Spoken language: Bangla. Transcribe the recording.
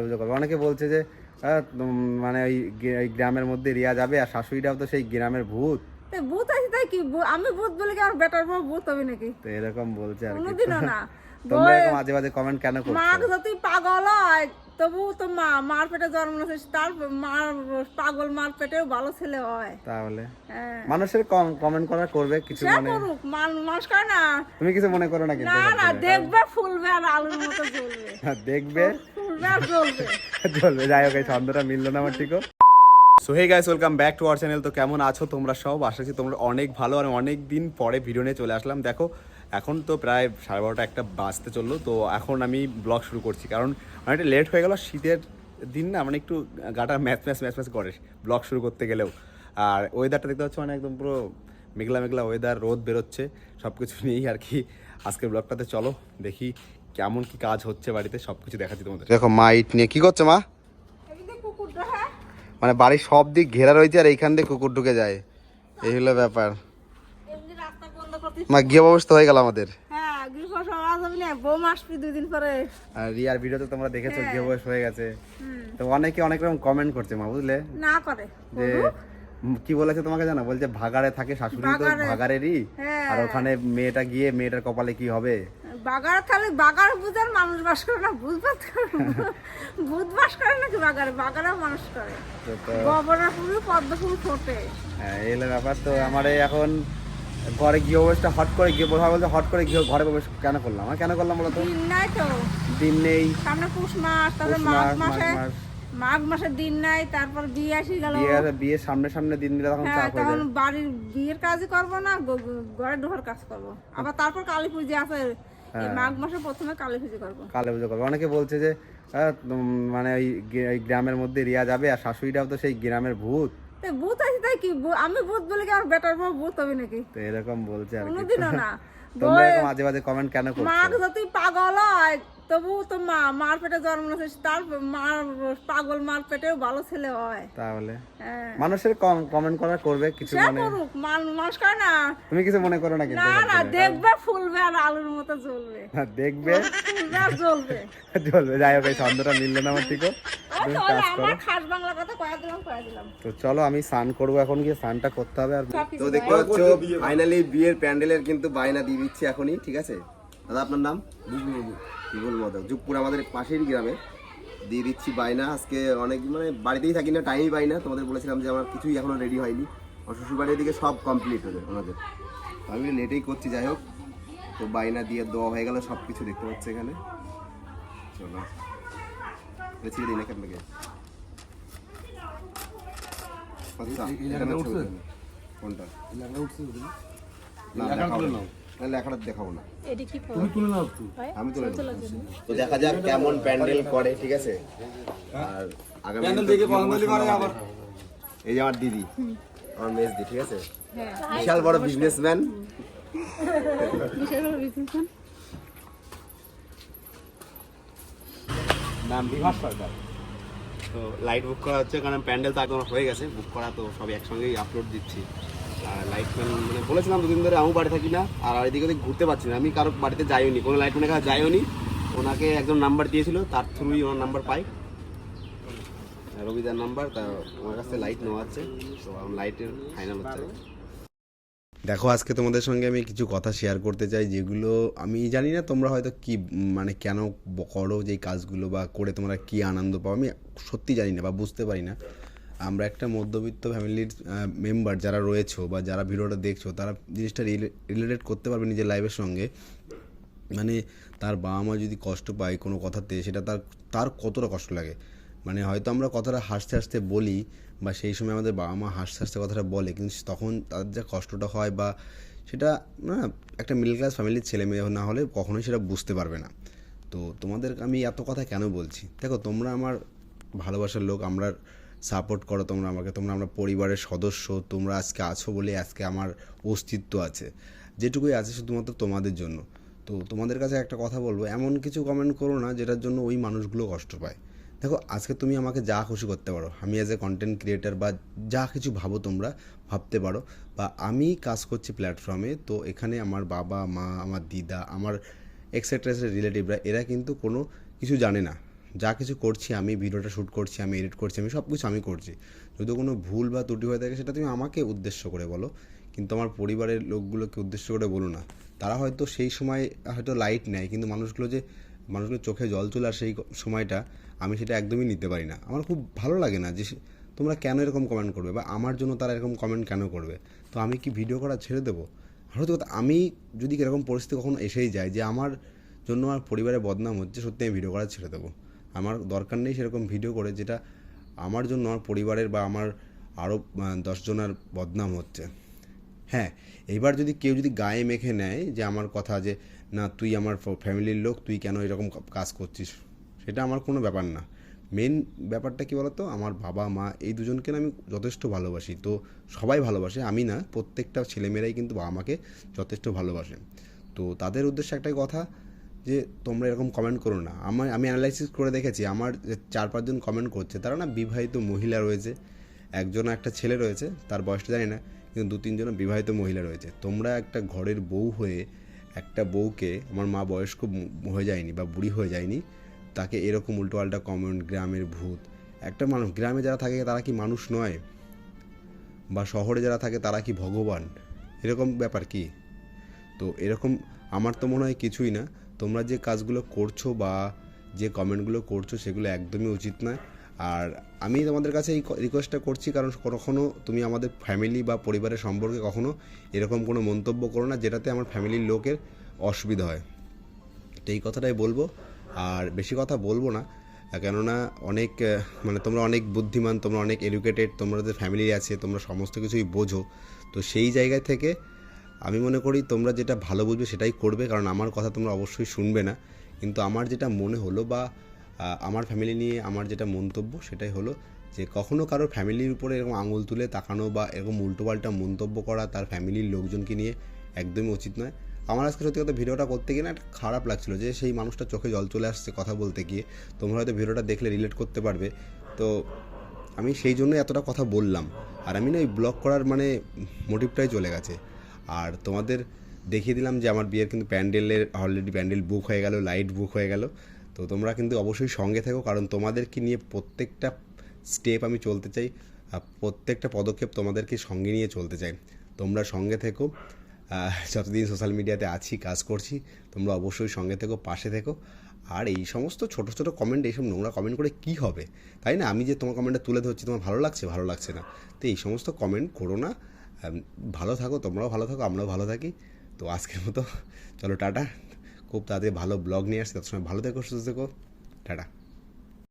পুজো করবে। অনেকে বলছে যে মানে ওই গ্রামের মধ্যে রিয়া যাবে আর শাশুড়িটাও তো সেই গ্রামের ভূত। ভূত আছে তাই কি? আমি ভূত বলে কি আমার বেটার বউ ভূত হবে নাকি? তো এরকম বলছে আর কোনোদিনও না। তোমরা এরকম মাঝে মাঝে কমেন্ট কেন করছ? মা যদি পাগল হয় তবু তো মা মার পেটে জন্ম নিয়েছে তার মার পাগল মার পেটেও ভালো ছেলে হয়। তাহলে? হ্যাঁ। মানুষের কমেন্ট করা করবে কিছু মনে? করুক মানুষ করে না। তুমি কিছু মনে করো না কিন্তু না না দেখবে ফুলবে আর আলুর মতো জ্বলবে। দেখবে? আর চলবে, যাই হোক, এই ছন্দটা মিললো না আমার ঠিকও। So hey guys welcome back to our channel তো কেমন আছো তোমরা সব? আশা তোমরা অনেক ভালো আর অনেক দিন পরে ভিডিও নিয়ে চলে আসলাম। দেখো, এখন তো প্রায় সাড়ে বারোটা একটা বাজতে চলল। তো এখন আমি ব্লগ শুরু করছি, কারণ অনেকটা লেট হয়ে গেল। শীতের দিন না মানে একটু গাটা ম্যাচ ম্যাচ ম্যাচ ম্যাচ করে ব্লগ শুরু করতে গেলেও। আর ওয়েদারটা দেখতে পাচ্ছ মানে একদম পুরো মেঘলা মেঘলা ওয়েদার রোদ বেরোচ্ছে। সব কিছু নিয়েই আর কি আজকের ব্লগটাতে চলো, দেখি কেমন কি কাজ হচ্ছে বাড়িতে সব কিছু দেখাচ্ছি তোমাদের দেখো মা ইট নিয়ে কি করছ মা? হ্যাঁ। মানে বাড়ির সব দিক ঘেরা রয়েছে আর এইখান দিয়ে কুকুর ঢুকে যায়। এই হলো ব্যাপার। এমনি রাস্তা বন্ধ করতে মা গৃহ ব্যবস্থা হয়ে গেল আমাদের। হ্যাঁ আর রিয়ার ভিডিওতে তোমরা দেখেছ গৃহ হয়ে গেছে। তো অনেকে অনেক রকম কমেন্ট করছে মা বুঝলে? না করে। যে কি বলেছে তোমাকে জানো? বলছে ভাগাড়ে থাকে শাশুড়ি তো। ভাগাড়েরই। হ্যাঁ। আর ওখানে মেয়েটা গিয়ে মেয়েটার কপালে কি হবে? বাগার তাহলে বাগার বুঝার মানুষ বাস করে না বুঝবাস করে ভূত বাস করে নাকি বাগারে? বাগারে মানুষ করে। গোবরের ফুল পদ্ম ফুল ফোটে। হ্যাঁ, এই ব্যাপার। তো আমার এখন ঘরে গৃহ প্রবেশটা হট করে গিয়ে বলা বলতে হট করে গৃহ ঘরে প্রবেশ কেন করলাম? কেন করলাম বলো তো? দিন নাই তো। দিন নেই। সামনে পুষ মাস তারপরে মাঘ মাসে মাঘ মাসে দিন নাই তারপর বিয়ে আসি গেল। বিয়ে বিয়ের সামনে সামনে দিন দিলে তখন হ্যাঁ চাপ হয়ে যায়। বাড়ির বিয়ের কাজই করব না ঘরে ঢোকার কাজ করব। আবার তারপর কালী পুজো আছে মাঘ মাসে প্রথমে কালী পুজো করব। কালে পুজো করবে। অনেকে বলছে যে মানে ওই গ্রামের মধ্যে রিয়া যাবে আর শাশুড়িটাও তো সেই গ্রামের ভূত। ভূত আছে তাই কি আমি ভূত বলে কি আমার বেটার বউ ভূত হবে নাকি? তো এরকম বলছে আর কোনোদিনও না। তোমরা এরকম মাঝে মাঝে কমেন্ট কেন করছ? মা যদি পাগল হয় তবু তো মা মার পেটে জন্ম নিয়েছে তার মার পাগল মার পেটেও ভালো ছেলে হয়। তাহলে? হ্যাঁ। মানুষের কমেন্ট করা করবে কিছু মনে? করুক মানুষ করে না। তুমি কিছু মনে করো না কিন্তু না না দেখবে ফুলবে আর আলুর মতো জ্বলবে। হ্যাঁ, দেখবে? ফুলবে আর জ্বলবে। চলবে যাই হোক এই ছন্দটা মিললো না আমার ঠিকও তো ওই আমার খাস বাংলা কথা কয়ে দিলাম কয়ে দিলাম। তো চলো আমি স্নান করব এখন গিয়ে স্নানটা করতে হবে আর তো দেখতে পাচ্ছ ফাইনালি বিয়ের প্যান্ডেলের কিন্তু বায়না দিয়ে দিচ্ছি এখনই ঠিক আছে? দাদা আপনার নাম? বিপুল মদক যুগপুর আমাদের পাশেরই গ্রামে। দিয়ে দিচ্ছি বায়না। আজকে অনেক মানে বাড়িতেই থাকি না টাইমই পাই না। তোমাদের বলেছিলাম যে আমার কিছুই এখনও রেডি হয়নি। আমার শ্বশুরবাড়ির দিকে সব কমপ্লিট হয়ে ওনাদের তো আমি লেটেই করছি যাই হোক। তো বায়না দিয়ে দেওয়া হয়ে গেল সব কিছু দেখতে পাচ্ছি এখানে। চলো। ছেড়ে দিন এখান থেকে। কোনটা? না। দেখাবো না না, লেখাটা দেখাবো না। এটি কি আমি তুলে নেব। তো দেখা যাক কেমন প্যান্ডেল করে ঠিক আছে? আর আগামী এই যে আমার দিদি আমার মেজ দি ঠিক আছে? বিশাল বড় বিজনেসম্যান নাম বিভাস সরকার। তো লাইট বুক করা হচ্ছে কারণ প্যান্ডেল তো একদম হয়ে গেছে। বুক করা তো সব একসঙ্গেই আপলোড দিচ্ছি। আর লাইট মানে বলেছিলাম দুদিন ধরে আমি বাড়ি থাকি না, আর এদিকে ওদিক ঘুরতে পারছি না। আমি কারও বাড়িতে যাইও নি কোনো লাইট ম্যানের কাছে যাইও নি ওনাকে একজন নাম্বার দিয়েছিল, তার থ্রুই ওনার নাম্বার পাই। রবিদার নাম্বার তা ওনার কাছে লাইট নেওয়া আছে, তো লাইটের ফাইনাল হচ্ছে। দেখো, আজকে তোমাদের সঙ্গে আমি কিছু কথা শেয়ার করতে চাই, যেগুলো আমি জানি না তোমরা হয়তো কি মানে কেন করো যে কাজগুলো বা করে তোমরা কি আনন্দ পাও, আমি সত্যি জানি না বা বুঝতে পারি না। আমরা একটা মধ্যবিত্ত ফ্যামিলির মেম্বার যারা রয়েছো বা যারা ভিডিওটা দেখছ, তারা জিনিসটা রিলেটেড করতে পারবে নিজের লাইফের সঙ্গে। মানে তার বাবা মা যদি কষ্ট পায় কোনো কথাতে, সেটা তার তার কতটা কষ্ট লাগে? মানে হয়তো আমরা কথাটা হাসতে হাসতে বলি বা সেই সময় আমাদের বাবা মা হাসতে হাসতে কথাটা বলে, কিন্তু তখন তাদের যা কষ্টটা হয় বা সেটা, না, একটা মিডল ক্লাস ফ্যামিলির ছেলে মেয়ে না হলে কখনোই সেটা বুঝতে পারবে না। তো তোমাদের আমি এত কথা কেন বলছি? দেখো, তোমরা আমার ভালোবাসার লোক, আমরা সাপোর্ট করো তোমরা আমাকে, তোমরা আমরা পরিবারের সদস্য, তোমরা আজকে আছো বলে আজকে আমার অস্তিত্ব আছে। যেটুকুই আছে শুধুমাত্র তোমাদের জন্য। তো তোমাদের কাছে একটা কথা বলব, এমন কিছু কমেন্ট করো না যেটার জন্য ওই মানুষগুলো কষ্ট পায়। দেখো, আজকে তুমি আমাকে যা খুশি করতে পারো, আমি অ্যাজ এ কন্টেন্ট ক্রিয়েটার বা যা কিছু ভাবো তোমরা ভাবতে পারো, বা আমি কাজ করছি প্ল্যাটফর্মে তো এখানে আমার বাবা, মা, আমার দিদা, আমার এক্সেট্রা রিলেটিভরা এরা কিন্তু কোনো কিছু জানে না। যা কিছু করছি আমি, ভিডিওটা শ্যুট করছি, আমি এডিট করছি, আমি সব কিছু আমি করছি। যদি কোনো ভুল বা ত্রুটি হয়ে থাকে, সেটা তুমি আমাকে উদ্দেশ্য করে বলো। কিন্তু আমার পরিবারের লোকগুলোকে উদ্দেশ্য করে বলো না। তারা হয়তো সেই সময় হয়তো লাইট নেয়, কিন্তু মানুষগুলো যে মানুষগুলো চোখে জল চলে আর সেই সময়টা, আমি সেটা একদমই নিতে পারি না। আমার খুব ভালো লাগে না যে, তোমরা কেন এরকম কমেন্ট করবে? বা আমার জন্য তারা এরকম কমেন্ট কেন করবে? তো আমি কি ভিডিও করা ছেড়ে দেবো? হয়তো কথা, আমি যদি এরকম পরিস্থিতি কখনো এসেই যায় যে, আমার জন্য আমার পরিবারে বদনাম হচ্ছে, সত্যি আমি ভিডিও করা ছেড়ে দেবো। আমার দরকার নেই সেরকম ভিডিও করে, যেটা আমার জন্য, আমার পরিবারের বা আমার আরও দশজনের বদনাম হচ্ছে। হ্যাঁ এইবার যদি কেউ যদি গায়ে মেখে নেয় যে আমার কথা যে, না, তুই আমার ফ্যামিলির লোক, তুই কেন এরকম কাজ করছিস? সেটা আমার কোনো ব্যাপার না। মেন ব্যাপারটা কী বলতো? আমার বাবা, মা, এই দুজনকে আমি যথেষ্ট ভালোবাসি। তো সবাই ভালোবাসে, আমি না, প্রত্যেকটা ছেলেমেয়েরাই কিন্তু বাবা মাকে যথেষ্ট ভালোবাসে। তো তাদের উদ্দেশ্যে একটাই কথা যে তোমরা এরকম কমেন্ট করো না। আমার আমি অ্যানালাইসিস করে দেখেছি, আমার চার পাঁচজন কমেন্ট করছে, তারা না বিবাহিত মহিলা রয়েছে। একজন একটা ছেলে রয়েছে, তার বয়সটা জানি না, কিন্তু দু তিনজন বিবাহিত মহিলা রয়েছে। তোমরা একটা ঘরের বউ হয়ে একটা বউকে, আমার মা বয়স্ক হয়ে যায়নি বা বুড়ি হয়ে যায়নি, তাকে এরকম উল্টোপাল্টা কমেন্ট গ্রামের ভূত, একটা মানুষ, গ্রামে যারা থাকে তারা কি মানুষ নয়? বা শহরে যারা থাকে তারা কি ভগবান? এরকম ব্যাপার কি? তো এরকম আমার তো মনে হয় কিছুই না। তোমরা যে কাজগুলো করছ বা যে কমেন্টগুলো করছ সেগুলো একদমই উচিত নয়। আর আমি তোমাদের কাছে এই রিকোয়েস্টটা করছি, কারণ কখনো তুমি আমাদের ফ্যামিলি বা পরিবারের সম্পর্কে কখনো এরকম কোনো মন্তব্য করো না, যেটাতে আমার ফ্যামিলির লোকের অসুবিধা হয়। তো এই কথাটাই বলব। আর বেশি কথা বলব না, কেননা অনেক মানে তোমরা অনেক বুদ্ধিমান, তোমরা অনেক এডুকেটেড তোমাদের ফ্যামিলি আছে, তোমরা সমস্ত কিছুই বোঝো। তো সেই জায়গা থেকে আমি মনে করি তোমরা যেটা ভালো বুঝবে সেটাই করবে, কারণ আমার কথা তোমরা অবশ্যই শুনবে না। কিন্তু আমার যেটা মনে হলো বা আমার ফ্যামিলি নিয়ে আমার যেটা মন্তব্য সেটাই হলো যে, কখনো কারোর ফ্যামিলির উপরে এরকম আঙুল তুলে তাকানো বা এরকম উল্টোপাল্টা মন্তব্য করা তার ফ্যামিলির লোকজনকে নিয়ে একদমই উচিত নয়। আমার আজকে সত্যি কথা ভিডিওটা করতে গিয়ে না একটা খারাপ লাগছিল যে, সেই মানুষটা চোখে জল চলে আসছে কথা বলতে গিয়ে। তোমরা হয়তো ভিডিওটা দেখলে রিলেট করতে পারবে। তো আমি সেই জন্য এতটা কথা বললাম। আর আমি না ওই ব্লগ করার মানে মোটিভটাই চলে গেছে। আর তোমাদের দেখিয়ে দিলাম যে আমার বিয়ের কিন্তু প্যান্ডেলের অলরেডি প্যান্ডেল বুক হয়ে গেল লাইট বুক হয়ে গেল। তো তোমরা কিন্তু অবশ্যই সঙ্গে থেকো, কারণ তোমাদেরকে নিয়ে প্রত্যেকটা স্টেপ আমি চলতে চাই প্রত্যেকটা পদক্ষেপ তোমাদেরকে সঙ্গে নিয়ে চলতে চাই। তোমরা সঙ্গে থেকো যতদিন সোশ্যাল মিডিয়াতে আছি, কাজ করছি, তোমরা অবশ্যই সঙ্গে থেকো, পাশে থেকো। আর এই সমস্ত ছোটো ছোটো কমেন্ট এইসব নোংরা কমেন্ট করে কি হবে? তাই না? আমি যে তোমার কমেন্টটা তুলে ধরছি, তোমার ভালো লাগছে? ভালো লাগছে না। তো এই সমস্ত কমেন্ট করো না। ভালো থাকো, তোমরাও ভালো থাকো, আমরাও ভালো থাকি। তো আজকের মতো, চলো টাটা। খুব তাড়াতাড়ি ভালো ব্লগ নিয়ে আসছি তার সময় ভালো থেকো, সুস্থ থেকো। টাটা।